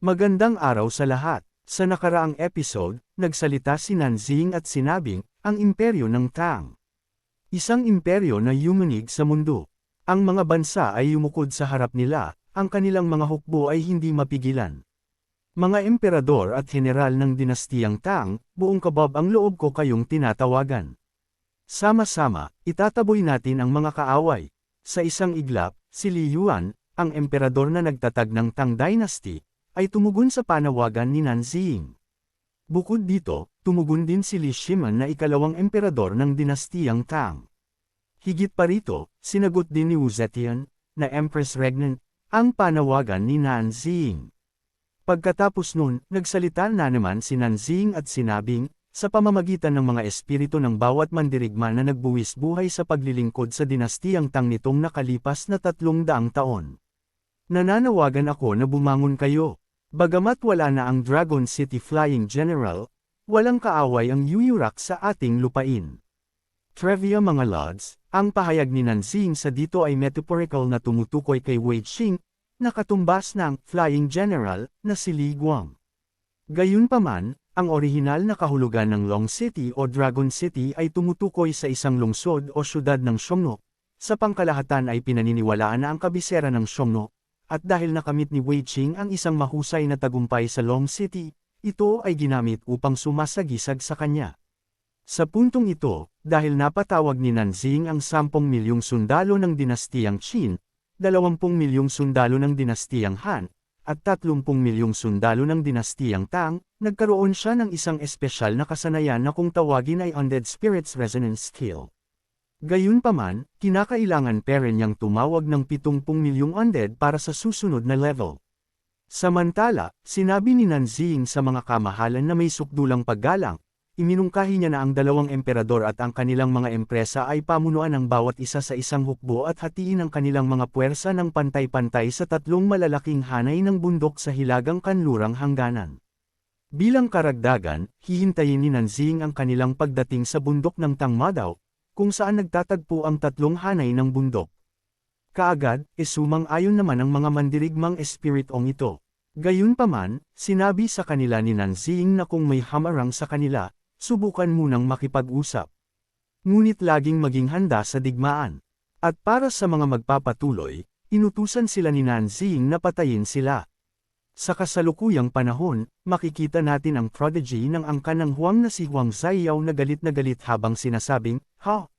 Magandang araw sa lahat. Sa nakaraang episode, nagsalita si Nanzing at sinabing, ang imperyo ng Tang. Isang imperyo na yumanig sa mundo. Ang mga bansa ay yumukod sa harap nila, ang kanilang mga hukbo ay hindi mapigilan. Mga emperador at general ng dinastiyang Tang, buong kabab ang loob ko kayong tinatawagan. Sama-sama, itataboy natin ang mga kaaway. Sa isang iglap, si Li Yuan, ang emperador na nagtatag ng Tang Dynasty, ay tumugon sa panawagan ni Nanzing. Bukod dito, tumugon din si Li Shiman na ikalawang emperador ng dinastiyang Tang. Higit pa rito, sinagot din ni Wu Zetian, na Empress Regnant, ang panawagan ni Nanzing. Pagkatapos nun, nagsalita na naman si Nanzing at sinabing, sa pamamagitan ng mga espiritu ng bawat mandirigma na nagbuwis buhay sa paglilingkod sa dinastiyang Tang nitong nakalipas na tatlong daang taon. Nananawagan ako na bumangon kayo. Bagamat wala na ang Dragon City Flying General, walang kaaway ang Yuyurak sa ating lupain. Trivia mga lods, ang pahayag ni Nanzing sa dito ay metaphorical na tumutukoy kay Wei Xing, na katumbas ng Flying General na si Li Guang. Gayunpaman, ang orihinal na kahulugan ng Long City o Dragon City ay tumutukoy sa isang lungsod o syudad ng Xiongnu. Sa pangkalahatan ay pinaniniwalaan na ang kabisera ng Xiongnu, at dahil nakamit ni Wei Qing ang isang mahusay na tagumpay sa Long City, ito ay ginamit upang sumasagisag sa kanya. Sa puntong ito, dahil napatawag ni Nanzing ang 10 milyong sundalo ng dinastiyang Qin, 20 milyong sundalo ng dinastiyang Han, at 30 milyong sundalo ng dinastiyang Tang, nagkaroon siya ng isang espesyal na kasanayan na kung tawagin ay Undead Spirits Resonance Skill. Gayunpaman, kinakailangan pa rin niyang tumawag ng 70 milyong undead para sa susunod na level. Samantala, sinabi ni Nanzing sa mga kamahalan na may sukdulang paggalang, iminungkahi niya na ang dalawang emperador at ang kanilang mga empresa ay pamunuan ng bawat isa sa isang hukbo at hatiin ang kanilang mga puwersa ng pantay-pantay sa tatlong malalaking hanay ng bundok sa hilagang kanlurang hangganan. Bilang karagdagan, hihintayin ni Nanzing ang kanilang pagdating sa bundok ng Tangmadaw, kung saan nagtatagpo ang tatlong hanay ng bundok. Kaagad, esumang ayon naman ang mga mandirigmang espiritong ito. Gayunpaman, sinabi sa kanila ni Nanzing na kung may hamarang sa kanila, subukan munang makipag-usap. Ngunit laging maging handa sa digmaan. At para sa mga magpapatuloy, inutusan sila ni Nanzing na patayin sila. Sa kasalukuyang panahon, makikita natin ang prodigy ng angkan ng Huang na si Huang Zaiyaw na galit na galit habang sinasabing, Ha?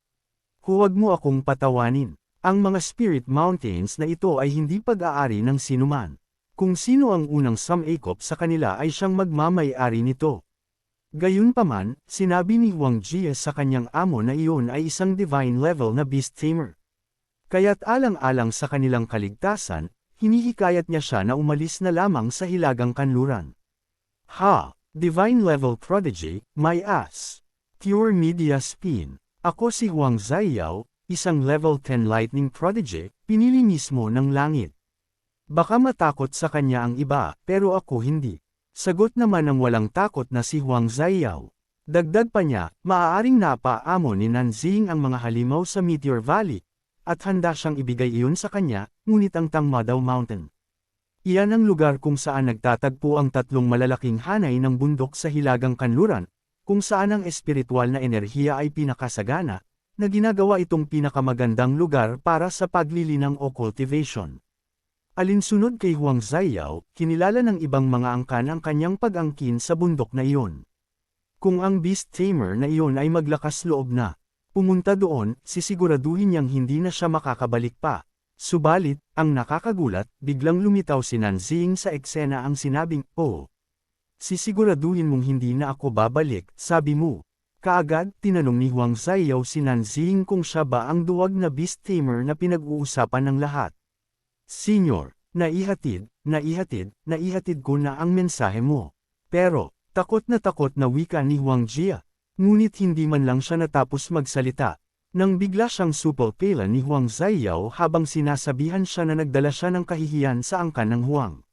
Huwag mo akong patawanin. Ang mga spirit mountains na ito ay hindi pag-aari ng sinuman. Kung sino ang unang sumakop sa kanila ay siyang magmamay-ari nito. Gayunpaman, sinabi ni Huang Jia sa kanyang amo na iyon ay isang divine level na beast tamer. Kaya't alang-alang sa kanilang kaligtasan, hinihikayat niya siya na umalis na lamang sa hilagang kanluran. Ha! Divine level prodigy, my ass. Pure media spin. Ako si Huang Zaiyaw, isang level 10 lightning prodigy, pinili mismo ng langit. Baka matakot sa kanya ang iba, pero ako hindi. Sagot naman ng walang takot na si Huang Zaiyaw. Dagdag pa niya, maaaring napaamo ni Nanzing ang mga halimaw sa Meteor Valley, at handa siyang ibigay iyon sa kanya, ngunit ang Tangmadaw Mountain. Iyan ang lugar kung saan nagtatagpo ang tatlong malalaking hanay ng bundok sa Hilagang Kanluran, kung saan ang espiritual na enerhiya ay pinakasagana, na ginagawa itong pinakamagandang lugar para sa paglilinang o cultivation. Alinsunod kay Huang Zaiyaw, kinilala ng ibang mga angkan ang kanyang pag-angkin sa bundok na iyon. Kung ang beast tamer na iyon ay maglakas loob na, Pumunta doon, sisiguraduhin niyang hindi na siya makakabalik pa. Subalit, ang nakakagulat, biglang lumitaw si Nanzing sa eksena ang sinabing, Oh. Sisiguraduhin mong hindi na ako babalik, sabi mo. Kaagad, tinanong ni Huang Zaiyaw si Nanzing kung siya ba ang duwag na beast tamer na pinag-uusapan ng lahat. Senyor, naihatid, naihatid, naihatid ko na ang mensahe mo. Pero, takot na takot na wika ni Huang Jia. Ngunit hindi man lang siya natapos magsalita, nang bigla siyang supalpela ni Huang Zaiyaw habang sinasabihan siya na nagdala siya ng kahihiyan sa angkan ng Huang.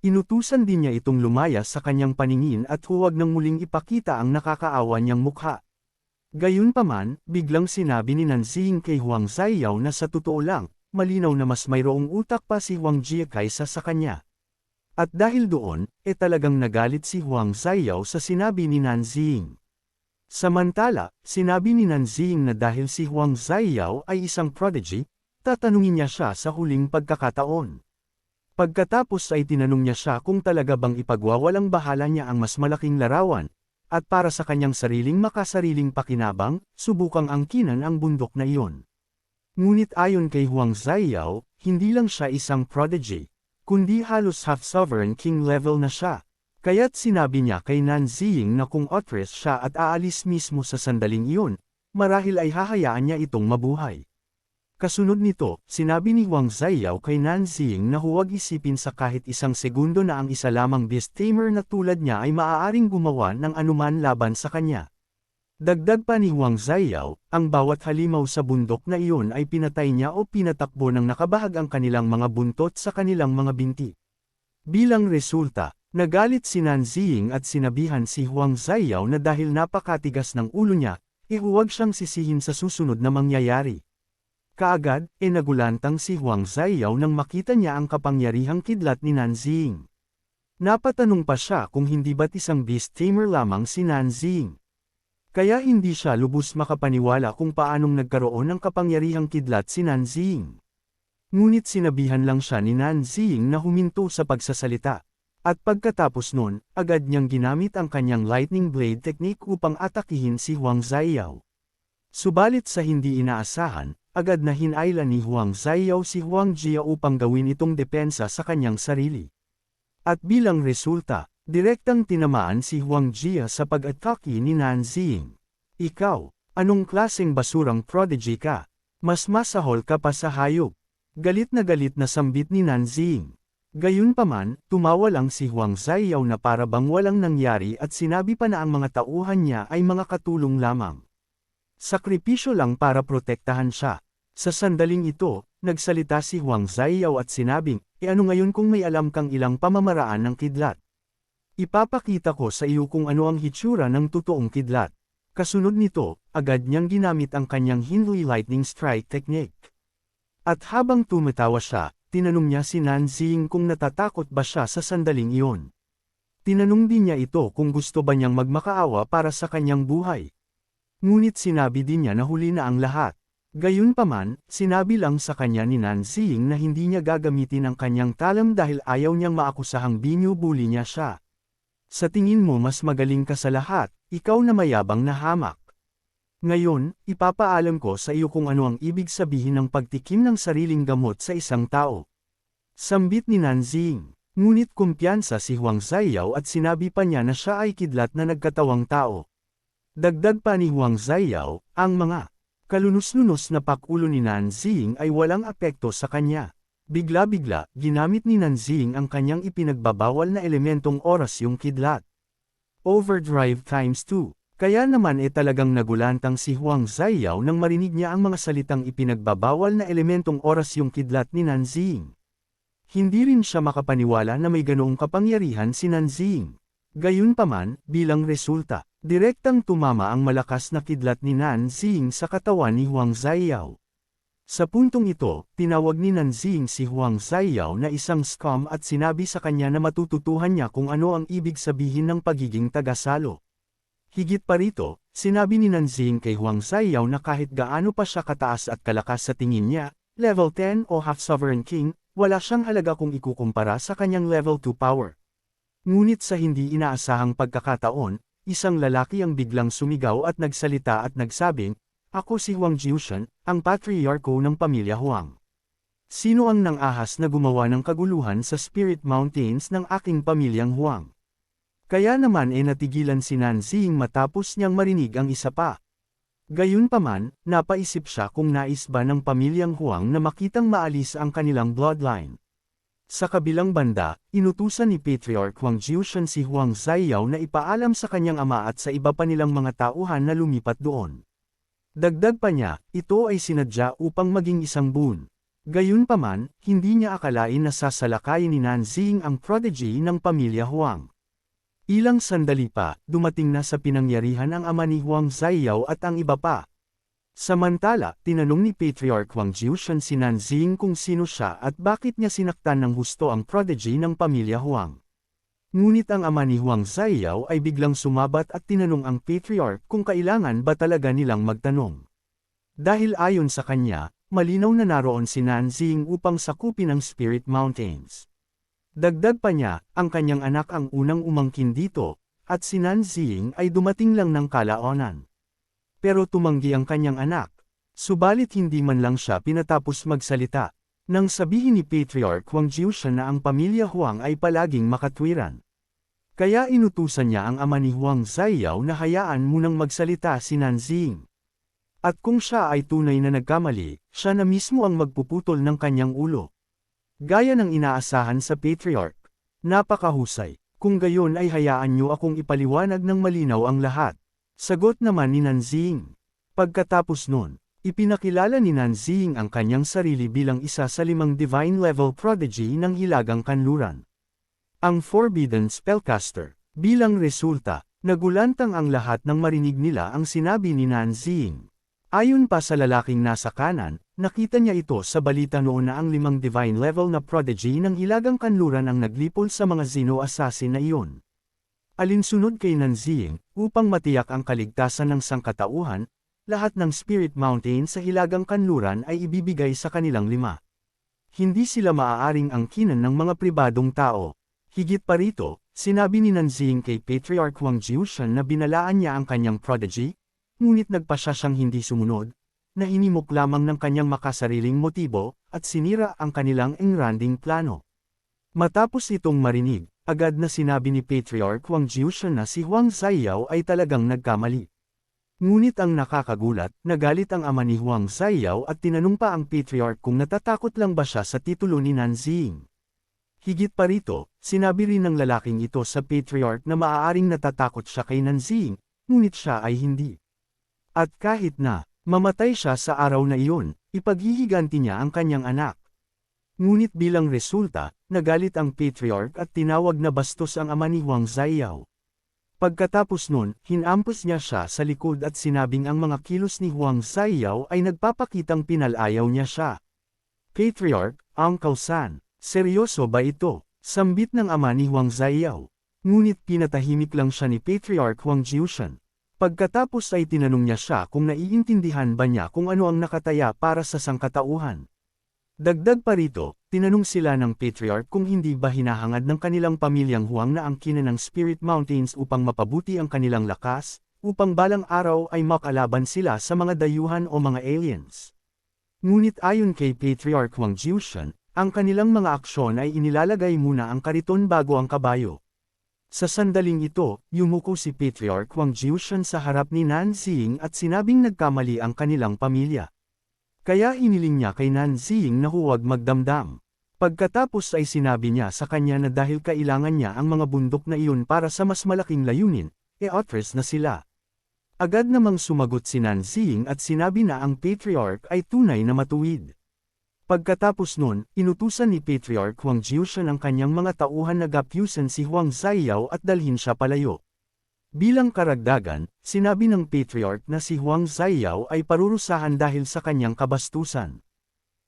Inutusan din niya itong lumaya sa kanyang paningin at huwag nang muling ipakita ang nakakaawa niyang mukha. Gayunpaman, biglang sinabi ni Nanzing kay Huang Zaiyaw na sa totoo lang, malinaw na mas mayroong utak pa si Huang Jia kaysa sa kanya. At dahil doon, e talagang nagalit si Huang Ziyao sa sinabi ni Nanzing. Samantala, sinabi ni Nanzing na dahil si Huang Ziyao ay isang prodigy, tatanungin niya siya sa huling pagkakataon. Pagkatapos ay tinanong niya siya kung talaga bang ipagwawalang bahala niya ang mas malaking larawan, at para sa kanyang sariling makasariling pakinabang, subukang angkinan ang bundok na iyon. Ngunit ayon kay Huang Ziyao, hindi lang siya isang prodigy, kundi halos half-sovereign king level na siya. Kaya't sinabi niya kay Nanziying na kung otres siya at aalis mismo sa sandaling iyon, marahil ay hahayaan niya itong mabuhay. Kasunod nito, sinabi ni Wang Ziyao kay Nanzing na huwag isipin sa kahit isang segundo na ang isa lamang beast tamer na tulad niya ay maaaring gumawa ng anuman laban sa kanya. Dagdag pa ni Wang Ziyao, ang bawat halimaw sa bundok na iyon ay pinatay niya o pinatakbo ng nakabahag ang kanilang mga buntot sa kanilang mga binti. Bilang resulta, nagalit si Nanzing at sinabihan si Huang Ziyao na dahil napakatigas ng ulo niya, ihuwag siyang sisihin sa susunod na mangyayari. Kaagad, e nagulantang si Huang Ziyao nang makita niya ang kapangyarihang kidlat ni Nanzing. Napatanong pa siya kung hindi ba't isang beast tamer lamang si Nanzing. Kaya hindi siya lubos makapaniwala kung paanong nagkaroon ng kapangyarihang kidlat si Nanzing. Ngunit sinabihan lang siya ni Nanzing na huminto sa pagsasalita. At pagkatapos nun, agad niyang ginamit ang kanyang lightning blade technique upang atakihin si Huang Ziyao. Subalit sa hindi inaasahan, agad na hinailan ni Huang Ziyao si Huang Jia upang gawin itong depensa sa kanyang sarili. At bilang resulta, direktang tinamaan si Huang Jia sa pag-atake ni Nanzing. Ikaw, anong klaseng basurang prodigy ka? Mas masahol ka pa sa hayop. Galit na galit na sambit ni Nanzing. Gayunpaman, tumawa lang si Huang Ziyao na para bang walang nangyari at sinabi pa na ang mga tauhan niya ay mga katulong lamang. Sakripisyo lang para protektahan siya. Sa sandaling ito, nagsalita si Huang Ziyao at sinabing, e ano ngayon kung may alam kang ilang pamamaraan ng kidlat? Ipapakita ko sa iyo kung ano ang hitsura ng totoong kidlat. Kasunod nito, agad niyang ginamit ang kanyang Hinley Lightning Strike technique. At habang tumatawa siya, tinanong niya si Nanzing kung natatakot ba siya sa sandaling iyon. Tinanong din niya ito kung gusto ba niyang magmakaawa para sa kanyang buhay. Ngunit sinabi din niya na huli na ang lahat. Gayunpaman, sinabi lang sa kanya ni Nanzing na hindi niya gagamitin ang kanyang talam dahil ayaw niyang maakusahang binubuli niya siya. Sa tingin mo mas magaling ka sa lahat, ikaw na mayabang na hamak. Ngayon, ipapaalam ko sa iyo kung ano ang ibig sabihin ng pagtikim ng sariling gamot sa isang tao. Sambit ni Nanzing, ngunit kumpiyansa si Huang Ziyao at sinabi pa niya na siya ay kidlat na nagkatawang tao. Dagdag pa ni Huang Ziyao, ang mga Kalunos-lunos na pakulo ni Nanzing ay walang apekto sa kanya. Bigla-bigla, ginamit ni Nanzing ang kanyang ipinagbabawal na elementong oras yung kidlat. Overdrive times 2. Kaya naman e talagang nagulantang si Huang Ziyao nang marinig niya ang mga salitang ipinagbabawal na elementong oras yung kidlat ni Nanzing. Hindi rin siya makapaniwala na may ganoong kapangyarihan si Nanzing. Gayunpaman, bilang resulta, direktang tumama ang malakas na kidlat ni Nanzing sa katawan ni Huang Ziyao. Sa puntong ito, tinawag ni Nanzing si Huang Ziyao na isang scum at sinabi sa kanya na matututuhan niya kung ano ang ibig sabihin ng pagiging tagasalo. Higit pa rito, sinabi ni Nanzing kay Huang Ziyao na kahit gaano pa siya kataas at kalakas sa tingin niya, level 10 o half-sovereign king, wala siyang halaga kung ikukumpara sa kanyang level 2 power. Ngunit sa hindi inaasahang pagkakataon, isang lalaki ang biglang sumigaw at nagsalita at nagsabing, Ako si Huang Jiushan, ang patriarko ng pamilya Huang. Sino ang nang-ahas na gumawa ng kaguluhan sa Spirit Mountains ng aking pamilyang Huang? Kaya naman e natigilan si Nanzing matapos niyang marinig ang isa pa. Gayunpaman, napaisip siya kung nais ba ng pamilyang Huang na makitang maalis ang kanilang bloodline. Sa kabilang banda, inutusan ni Patriarch Huang Jiushan si Huang Ziyao na ipaalam sa kanyang ama at sa iba pa nilang mga tauhan na lumipat doon. Dagdag pa niya, ito ay sinadya upang maging isang boon. Gayunpaman, hindi niya akalain na sasalakayin ni Nanzing ang prodigy ng pamilya Huang. Ilang sandali pa, dumating na sa pinangyarihan ang ama ni Huang Ziyao at ang iba pa. Samantala, tinanong ni Patriarch Wang Jiushan si Nanzing kung sino siya at bakit niya sinaktan ng husto ang prodigy ng pamilya Huang. Ngunit ang ama ni Huang Zaiyaw ay biglang sumabat at tinanong ang Patriarch kung kailangan ba talaga nilang magtanong. Dahil ayon sa kanya, malinaw na naroon si Nanzing upang sakupin ang Spirit Mountains. Dagdag pa niya, ang kanyang anak ang unang umangkin dito, at si Nanzing ay dumating lang ng kalaonan. Pero tumanggi ang kanyang anak. Subalit hindi man lang siya pinatapos magsalita. Nang sabihin ni Patriarch Wang Jiushan na ang pamilya Huang ay palaging makatwiran. Kaya inutusan niya ang ama ni Huang Zaiyaw na hayaan munang magsalita si Nanzing. At kung siya ay tunay na nagkamali, siya na mismo ang magpuputol ng kanyang ulo. Gaya ng inaasahan sa Patriarch. Napakahusay. Kung gayon ay hayaan niyo akong ipaliwanag ng malinaw ang lahat. Sagot naman ni Nanzing. Pagkatapos nun, ipinakilala ni Nanzing ang kanyang sarili bilang isa sa limang divine level prodigy ng Hilagang Kanluran. Ang Forbidden Spellcaster. Bilang resulta, nagulantang ang lahat ng marinig nila ang sinabi ni Nanzing. Ayon pa sa lalaking nasa kanan, nakita niya ito sa balita noon na ang limang divine level na prodigy ng Hilagang Kanluran ang naglipol sa mga Zeno assassin na iyon. Alinsunod kay Nanzing, upang matiyak ang kaligtasan ng sangkatauhan, lahat ng Spirit Mountain sa Hilagang Kanluran ay ibibigay sa kanilang lima. Hindi sila maaaring angkinan ng mga pribadong tao. Higit pa rito, sinabi ni Nanzing kay Patriarch Wang Jiushan na binalaan niya ang kanyang prodigy, ngunit nagpa siya siyang hindi sumunod, na hinimok lamang ng kanyang makasariling motibo, at sinira ang kanilang engranding plano. Matapos itong marinig, agad na sinabi ni Patriarch Wang Jiushan na si Huang Zaiyaw ay talagang nagkamali. Ngunit ang nakakagulat, nagalit ang ama ni Huang Zaiyaw at tinanong pa ang Patriarch kung natatakot lang ba siya sa titulo ni Nanzing. Higit pa rito, sinabi rin ng lalaking ito sa Patriarch na maaaring natatakot siya kay Nanzing, ngunit siya ay hindi. At kahit na, mamatay siya sa araw na iyon, ipaghihiganti niya ang kanyang anak. Ngunit bilang resulta, nagalit ang patriarch at tinawag na bastos ang ama ni Huang Zaiyaw. Pagkatapos nun, hinampos niya siya sa likod at sinabing ang mga kilos ni Huang Zaiyaw ay nagpapakitang pinalayaw niya siya. Patriarch, Uncle San, seryoso ba ito? Sambit ng ama ni Huang Zaiyaw. Ngunit pinatahimik lang siya ni Patriarch Huang Jiushan. Pagkatapos ay tinanong niya siya kung naiintindihan ba niya kung ano ang nakataya para sa sangkatauhan. Dagdag pa rito, tinanong sila ng Patriarch kung hindi ba hinahangad ng kanilang pamilyang Huang na angkinan ng Spirit Mountains upang mapabuti ang kanilang lakas, upang balang araw ay makalaban sila sa mga dayuhan o mga aliens. Ngunit ayon kay Patriarch Wang Jiushan, ang kanilang mga aksyon ay inilalagay muna ang kariton bago ang kabayo. Sa sandaling ito, yumuko si Patriarch Wang Jiushan sa harap ni Nanzing at sinabing nagkamali ang kanilang pamilya. Kaya iniling niya kay Nanzing na huwag magdamdam. Pagkatapos ay sinabi niya sa kanya na dahil kailangan niya ang mga bundok na iyon para sa mas malaking layunin, e otters na sila. Agad namang sumagot si Nanzing at sinabi na ang Patriarch ay tunay na matuwid. Pagkatapos nun, inutusan ni Patriarch Huang Jiushan ang kanyang mga tauhan na gapyusan si Huang Zaiyaw at dalhin siya palayo. Bilang karagdagan, sinabi ng Patriarch na si Huang Zaiyaw ay parurusahan dahil sa kanyang kabastusan.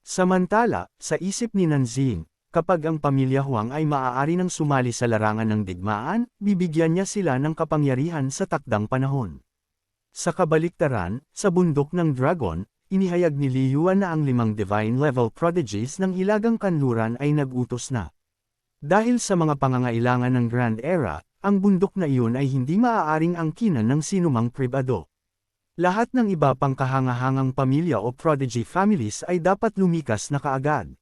Samantala, sa isip ni Nanzing, kapag ang pamilya Huang ay maaari nang sumali sa larangan ng digmaan, bibigyan niya sila ng kapangyarihan sa takdang panahon. Sa kabaliktaran, sa bundok ng Dragon, inihayag ni Li Yuan na ang limang divine level prodigies ng hilagang kanluran ay nagutos na. Dahil sa mga pangangailangan ng Grand Era, ang bundok na iyon ay hindi maaaring angkinan ng sinumang pribado. Lahat ng iba pang kahangahangang pamilya o prodigy families ay dapat lumikas na kaagad.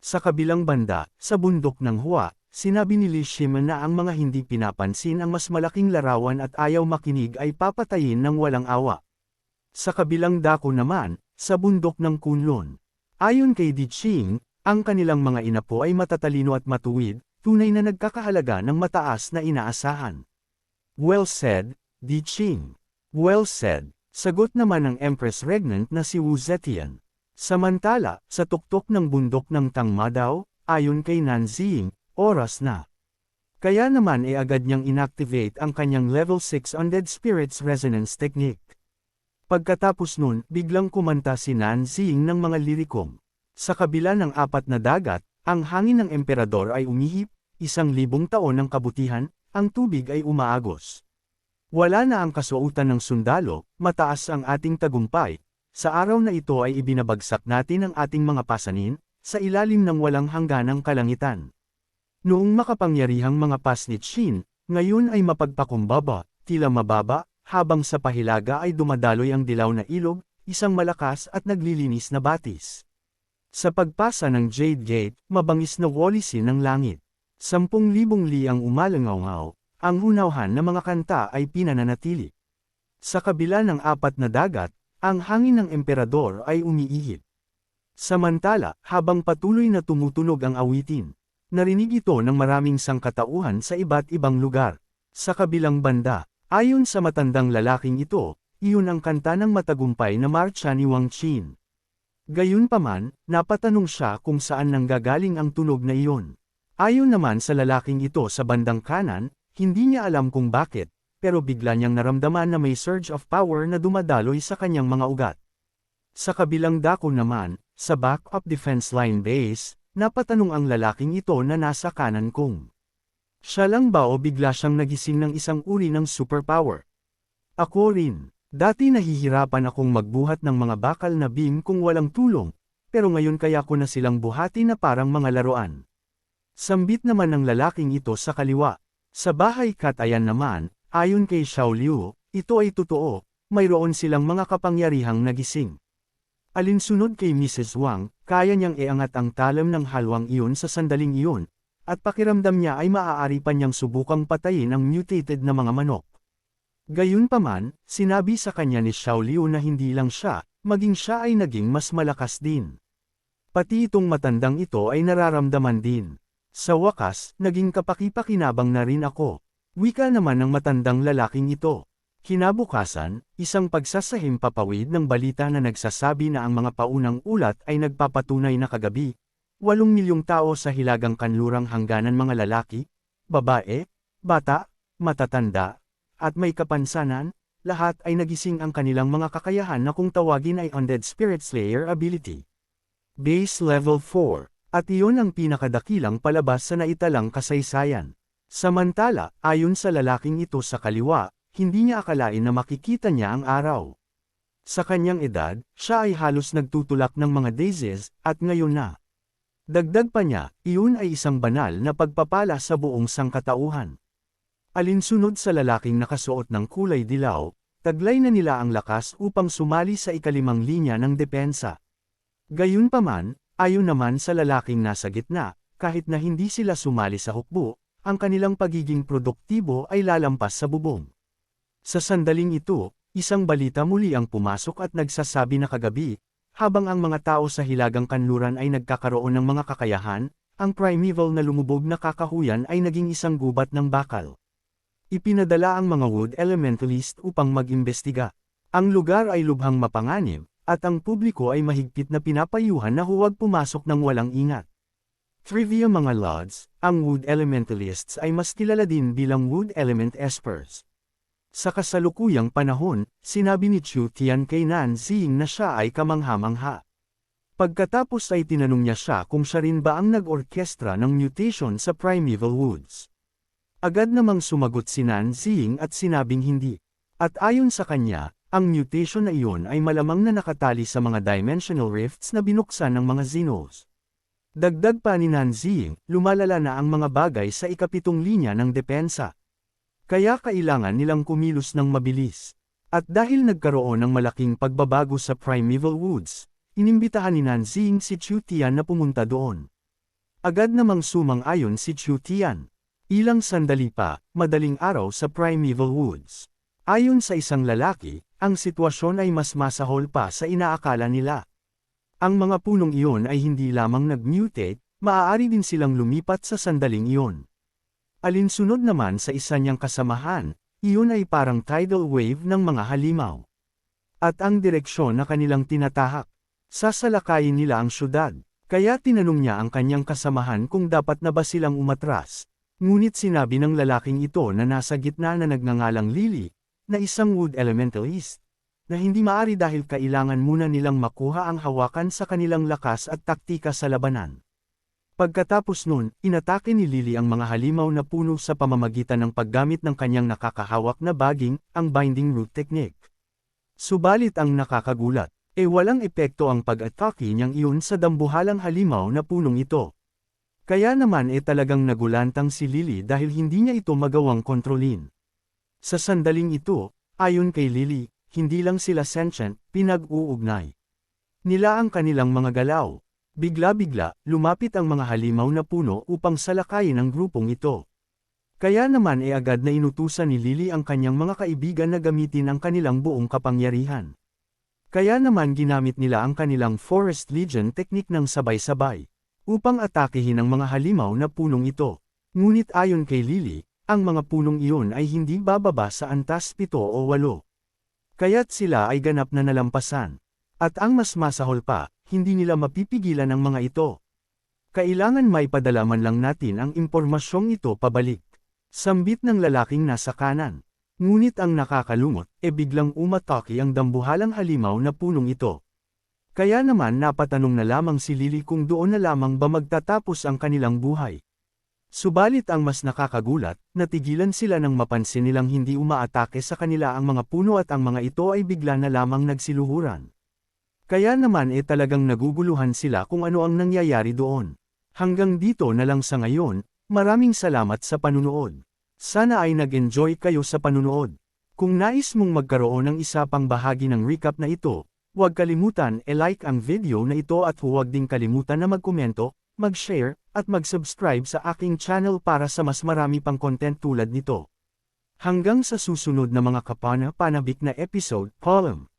Sa kabilang banda, sa bundok ng Hua, sinabi ni Li Shimen na ang mga hindi pinapansin ang mas malaking larawan at ayaw makinig ay papatayin ng walang awa. Sa kabilang dako naman, sa bundok ng Kunlun. Ayon kay Di Ching, ang kanilang mga inapo ay matatalino at matuwid, tunay na nagkakahalaga ng mataas na inaasahan. Well said, Di Ching. Well said, sagot naman ng Empress Regnant na si Wu Zetian. Samantala, sa tuktok ng bundok ng Tangmadaw, ayon kay Nanzing, oras na. Kaya naman ay agad niyang inactivate ang kanyang level 6 Undead Spirits Resonance Technique. Pagkatapos nun, biglang kumanta si Nanzing ng mga lirikom. Sa kabila ng apat na dagat, ang hangin ng emperador ay umihip, isang libong taon ng kabutihan, ang tubig ay umaagos. Wala na ang kasuotan ng sundalo, mataas ang ating tagumpay. Sa araw na ito ay ibinabagsak natin ang ating mga pasanin, sa ilalim ng walang hangganang kalangitan. Noong makapangyarihang mga pasnitshin, ngayon ay mapagpakumbaba, tila mababa, habang sa pahilaga ay dumadaloy ang dilaw na ilog, isang malakas at naglilinis na batis. Sa pagpasa ng Jade Gate, mabangis na walisin ng langit. Sampung libong li ang umalangaw ang hunawhan na mga kanta ay pinananatili. Sa kabila ng apat na dagat, ang hangin ng emperador ay umiihip. Samantala, habang patuloy na tumutunog ang awitin, narinig ito ng maraming sangkatauhan sa iba't ibang lugar. Sa kabilang banda, Ayon sa matandang lalaking ito, iyon ang kanta ng matagumpay na marcha ni Wang Qin. Gayunpaman, napatanong siya kung saan nanggagaling ang tunog na iyon. Ayon naman sa lalaking ito sa bandang kanan, hindi niya alam kung bakit, pero bigla niyang naramdaman na may surge of power na dumadaloy sa kanyang mga ugat. Sa kabilang dako naman, sa back-up defense line base, napatanong ang lalaking ito na nasa kanan kong. Siya lang ba o bigla siyang nagising ng isang uri ng superpower? Ako rin. Dati nahihirapan akong magbuhat ng mga bakal na beam kung walang tulong, pero ngayon kaya ko na silang buhati na parang mga laruan. Sambit naman ng lalaking ito sa kaliwa. Sa bahay katayan naman, ayon kay Xiao Liu, ito ay totoo, mayroon silang mga kapangyarihang nagising. Alinsunod kay Mrs. Wang, kaya niyang iangat ang talam ng halwang iyon sa sandaling iyon, at pakiramdam niya ay maaari pa niyang subukang patayin ang mutated na mga manok. Gayunpaman, sinabi sa kanya ni Xiao Liu na hindi lang siya, maging siya ay naging mas malakas din. Pati itong matandang ito ay nararamdaman din. Sa wakas, naging kapakipakinabang na rin ako. Wika naman ng matandang lalaking ito. Kinabukasan, isang pagsasahim papawid ng balita na nagsasabi na ang mga paunang ulat ay nagpapatunay na kagabi, Walong milyong tao sa hilagang kanlurang hangganan mga lalaki, babae, bata, matatanda, at may kapansanan, lahat ay nagising ang kanilang mga kakayahan na kung tawagin ay Undead Spirit Slayer ability. Base Level 4, at iyon ang pinakadakilang palabas sa naitalang kasaysayan. Samantala, ayon sa lalaking ito sa kaliwa, hindi niya akalain na makikita niya ang araw. Sa kanyang edad, siya ay halos nagtutulak ng mga daisies, at ngayon na. Dagdag pa niya, iyon ay isang banal na pagpapala sa buong sangkatauhan. Alinsunod sa lalaking nakasuot ng kulay dilaw, taglay na nila ang lakas upang sumali sa ikalimang linya ng depensa. Gayunpaman, ayon naman sa lalaking nasa gitna, kahit na hindi sila sumali sa hukbo, ang kanilang pagiging produktibo ay lalampas sa bubong. Sa sandaling ito, isang balita muli ang pumasok at nagsasabi na kagabi, habang ang mga tao sa hilagang kanluran ay nagkakaroon ng mga kakayahan, ang primeval na lumubog na kakahuyan ay naging isang gubat ng bakal. Ipinadala ang mga wood elementalist upang mag-imbestiga. Ang lugar ay lubhang mapanganib, at ang publiko ay mahigpit na pinapayuhan na huwag pumasok ng walang ingat. Trivia mga lords, ang wood elementalists ay mas kilala din bilang wood element espers. Sa kasalukuyang panahon, sinabi ni Chu Tian kay Nan Xing na siya ay kamangha-mangha. Pagkatapos ay tinanong niya siya kung siya rin ba ang nag-orkestra ng mutation sa Primeval Woods. Agad namang sumagot si Nan Xing at sinabing hindi. At ayon sa kanya, ang mutation na iyon ay malamang na nakatali sa mga dimensional rifts na binuksan ng mga Xenos. Dagdag pa ni Nan Xing, lumalala na ang mga bagay sa ikapitong linya ng depensa. Kaya kailangan nilang kumilos ng mabilis. At dahil nagkaroon ng malaking pagbabago sa Primeval Woods, inimbitahan ni Nanzing si Chu Tian na pumunta doon. Agad namang sumang-ayon si Chu Tian. Ilang sandali pa, madaling araw sa Primeval Woods. Ayon sa isang lalaki, ang sitwasyon ay mas masahol pa sa inaakala nila. Ang mga punong iyon ay hindi lamang nag-mutate, maaari din silang lumipat sa sandaling iyon. Alinsunod naman sa isa niyang kasamahan, iyon ay parang tidal wave ng mga halimaw. At ang direksyon na kanilang tinatahak, sasalakayin nila ang syudad, kaya tinanong niya ang kanyang kasamahan kung dapat na ba silang umatras. Ngunit sinabi ng lalaking ito na nasa gitna na nagngangalang Lily, na isang wood elementalist. na hindi maari dahil kailangan muna nilang makuha ang hawakan sa kanilang lakas at taktika sa labanan. Pagkatapos nun, inatake ni Lily ang mga halimaw na puno sa pamamagitan ng paggamit ng kanyang nakakahawak na baging, ang binding root technique. Subalit ang nakakagulat, e walang epekto ang pag-atake niyang iyon sa dambuhalang halimaw na punong ito. Kaya naman e talagang nagulantang si Lily dahil hindi niya ito magawang kontrolin. Sa sandaling ito, ayon kay Lily, hindi lang sila sentient, pinag-uugnay. Nila ang kanilang mga galaw. Bigla-bigla, lumapit ang mga halimaw na puno upang salakayin ang grupong ito. Kaya naman e agad na inutusan ni Lily ang kanyang mga kaibigan na gamitin ang kanilang buong kapangyarihan. Kaya naman ginamit nila ang kanilang Forest Legion technique ng sabay-sabay, upang atakehin ang mga halimaw na punong ito. Ngunit ayon kay Lily, ang mga punong iyon ay hindi bababa sa antas pito o walo. Kaya't sila ay ganap na nalampasan. At ang mas masahol pa, hindi nila mapipigilan ang mga ito. Kailangan may padala man lang natin ang impormasyong ito pabalik. Sambit ng lalaking nasa kanan. Ngunit ang nakakalungot, e biglang umatake ang dambuhalang halimaw na punong ito. Kaya naman napatanong na lamang si Lily kung doon na lamang ba magtatapos ang kanilang buhay. Subalit ang mas nakakagulat, natigilan sila nang mapansin nilang hindi umaatake sa kanila ang mga puno at ang mga ito ay bigla na lamang nagsiluhuran. Kaya naman e talagang naguguluhan sila kung ano ang nangyayari doon. Hanggang dito na lang sa ngayon, maraming salamat sa panunood. Sana ay nag-enjoy kayo sa panunood. Kung nais mong magkaroon ng isa pang bahagi ng recap na ito, huwag kalimutan e-like ang video na ito at huwag ding kalimutan na magkomento, mag-share, at mag-subscribe sa aking channel para sa mas marami pang content tulad nito. Hanggang sa susunod na mga kapana-panabik na episode, column.